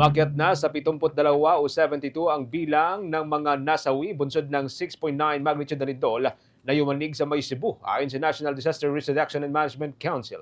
Umakyat na sa 72 o 72 ang bilang ng mga nasawi bunsod ng 6.9 magnitude na lindol na yumanig sa May Cebu ayon sa National Disaster Risk Reduction and Management Council.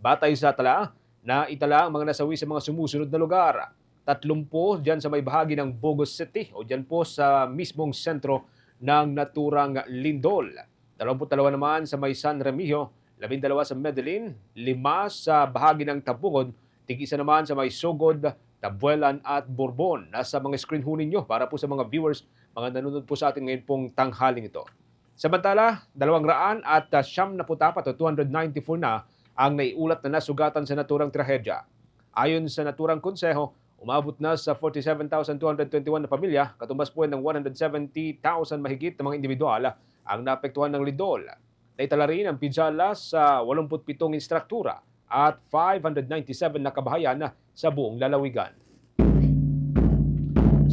Batay sa tala, na itala ang mga nasawi sa mga sumusunod na lugar. Tatlong po dyan sa may bahagi ng Bogos City o dyan po sa mismong sentro ng naturang lindol. 22 naman sa may San Remigio, 12 sa Medellin, 5 sa bahagi ng Tabungod, tig-isa naman sa may Sogod, Tabuelan at Bourbon. Nasa mga screen ho ninyo para po sa mga viewers, mga nanonood po sa atin ngayon pong tanghaling ito. Samantala, 200 at uh, siyam na putapat o 294 na ang naiulat na nasugatan sa naturang trahedya. Ayon sa naturang konseho, umabot na sa 47,221 na pamilya, katumbas po ng 170,000 mahigit na mga individual ang naapektuhan ng lindol. Naitala rin ang pinsala sa 87 instruktura at 597 na kabahayan sa buong lalawigan.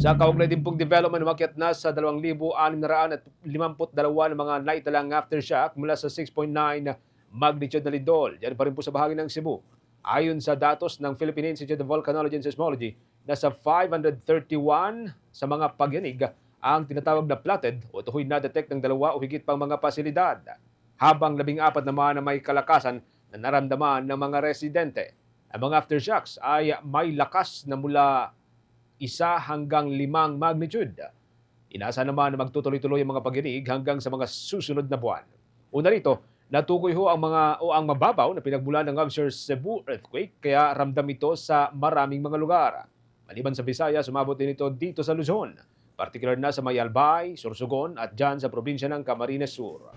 Sa kaugnay din pong development, umakyat na sa 2,652 ng mga naitalang aftershock mula sa 6.9 magnitude na lindol. Diyan pa rin po sa bahagi ng Cebu. Ayon sa datos ng Philippine Institute of Volcanology and Seismology, nasa 531 sa mga pagyanig ang tinatawag na platted o tuhoy na detect ng dalawa o higit pang mga pasilidad. Habang labing apat naman na may kalakasan na naramdaman ng mga residente. Ang mga aftershocks ay may lakas na mula isa hanggang limang magnitude. Inasa naman na magtutuloy-tuloy ang mga pagyanig hanggang sa mga susunod na buwan. Una rito, natukoy ho ang mga o ang mababaw na pinagmulan ng Observer Cebu earthquake kaya ramdam ito sa maraming mga lugar. Maliban sa Visayas, sumabot din ito dito sa Luzon, partikular na sa Mayalbay, Sorsogon at dyan sa probinsya ng Camarines Sur.